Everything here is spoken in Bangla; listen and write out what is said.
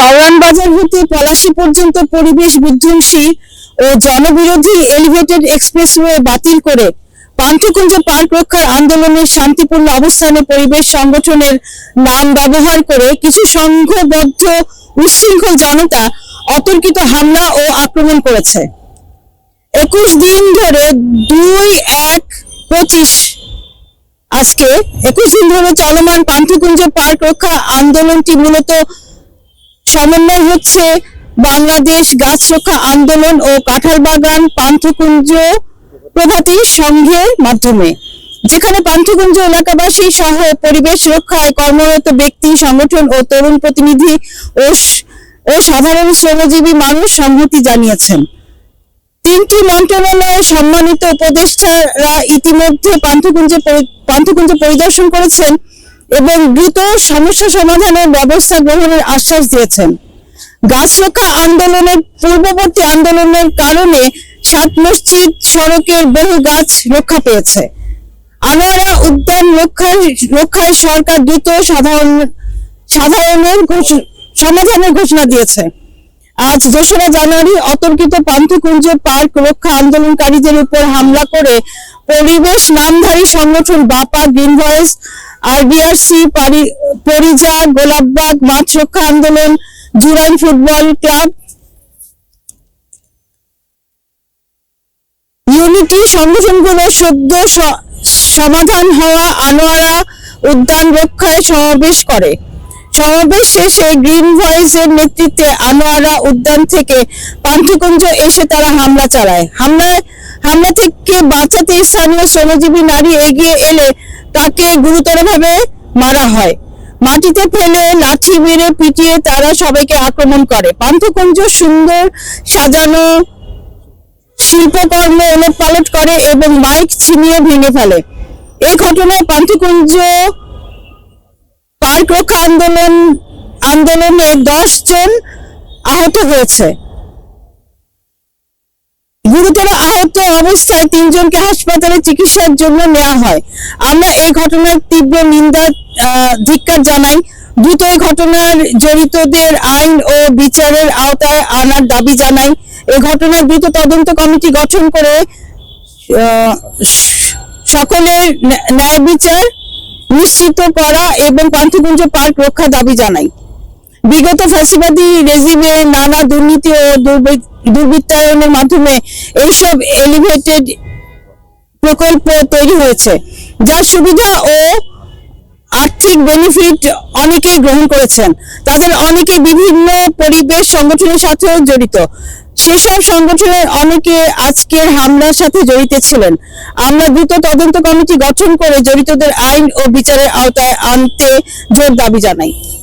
কাওয়ান বাজার হতে পলাশী পর্যন্ত পরিবেশ বিধ্বংসী ও জনবিরোধী এলিভেটেড এক্সপ্রেসওয়ে বাতিল করে। পান্থকুঞ্জ পার্ক রক্ষার আন্দোলনের শান্তিপূর্ণ অবস্থানে পরিবেশ সংগঠনের নাম ব্যবহার করে কিছু সংঘবদ্ধ, উচ্ছৃঙ্খল জনতা অতর্কিত হামলা ও আক্রমণ করেছে। একুশ দিন ধরে দুই এক পঁচিশ আজকে একুশ দিন ধরে চলমান পান্থকুঞ্জ পার্ক রক্ষা আন্দোলনটি মূলত সমন্বয় হচ্ছে বাংলাদেশ গাছ রক্ষা আন্দোলন ও কাঁঠাল বাগান পান্থকুঞ্জ প্রভাতী সংঘের মাধ্যমে, যেখানে পান্থকুঞ্জ এলাকাবাসী সহ পরিবেশ রক্ষায় কর্মরত ব্যক্তি, সংগঠন ও তরুণ প্রতিনিধি ও ও সাধারণ শ্রমজীবী মানুষ সংহতি জানিয়েছেন। তিনটি মন্ত্রণালয়ের সম্মানিত উপদেষ্টারা ইতিমধ্যে পান্থকুঞ্জে পান্থকুঞ্জ পরিদর্শন করেছেন। এবং দ্রুত সমস্যা সমাধানের ব্যবস্থা গ্রহণের আশ্বাস দিয়েছেন। গাছ রক্ষা আন্দোলনের পূর্ববর্তী আন্দোলনের কারণে সাত মসজিদ সড়কের বহু গাছ রক্ষা পেয়েছে। আনোয়ারা উদ্যান রক্ষায় রক্ষায় সরকার দ্রুত সাধারণ সাধারণের সমাধানের ঘোষণা দিয়েছে। আজ দোসরা জানুয়ারি অতর্কিত পান্থকুঞ্জ পার্ক রক্ষা আন্দোলনকারীদের উপর হামলা করে পরিবেশ নামধারী সংগঠন Bapa green voice RBRC Parija, Golapbag মাছ রক্ষা আন্দোলন জুরাইন ফুটবল ক্লাব, ইউনিটি সংগঠনগুলো সদ্য সমাধান হওয়া আনোয়ারা উদ্যান রক্ষায় সমাবেশ করে। সমাবেশ শেষে গ্রিন ভয়েসের নেতৃত্বে আনোয়ারা উদ্যান থেকে পান্থকুঞ্জ এসে তারা হামলা চালায়। হামলায়, হামলা থেকে বাঁচাতে স্থানীয় শ্রমজীবী নারী এগিয়ে এলে তাকে গুরুতরভাবে মারা হয়। মাটিতে ফেলে লাঠি মেরে পিটিয়ে তারা সবাইকে আক্রমণ করে। পান্থকুঞ্জ সুন্দর সাজানো শিল্পকর্ম ওলট পালট করে এবং মাইক ছিনিয়ে ভেঙে ফেলে। এই ঘটনায় পান্থকুঞ্জ পার্ক রক্ষা আন্দোলন, আন্দোলনে দশ জন আহত হয়েছে। গুরুতর আহত অবস্থায় তিনজনকে হাসপাতালে চিকিৎসার জন্য নেওয়া হয়। আমরা এই ঘটনার তীব্র নিন্দা ধিক্কার জানাই। দ্রুত এই ঘটনার জড়িতদের আইন ও বিচারের আওতায় আনার দাবি জানাই। এই ঘটনার দ্রুত তদন্ত কমিটি গঠন করে সকলের ন্যা- ন্যায় বিচার নিশ্চিত করা এবং পান্থকুঞ্জ পার্ক রক্ষা দাবি জানাই। বিগত ফ্যাসিবাদী রেজিমে নানা দুর্নীতি ও দুর্বৃ- দুর্বৃত্তায়নের মাধ্যমে এইসব এলিভেটেড প্রকল্প তৈরি হয়েছে, যার সুবিধা ও আর্থিক বেনিফিট অনেকেই গ্রহণ করেছেন। তাদের অনেকে বিভিন্ন পরিবেশ সংগঠনের সাথেও জড়িত। সেসব সংগঠনের অনেকে আজকের হামলার সাথে জড়িত ছিলেন। আমরা দ্রুত তদন্ত কমিটি গঠন করে জড়িতদের আইন ও বিচারের আওতায় আনতে জোর দাবি জানাই।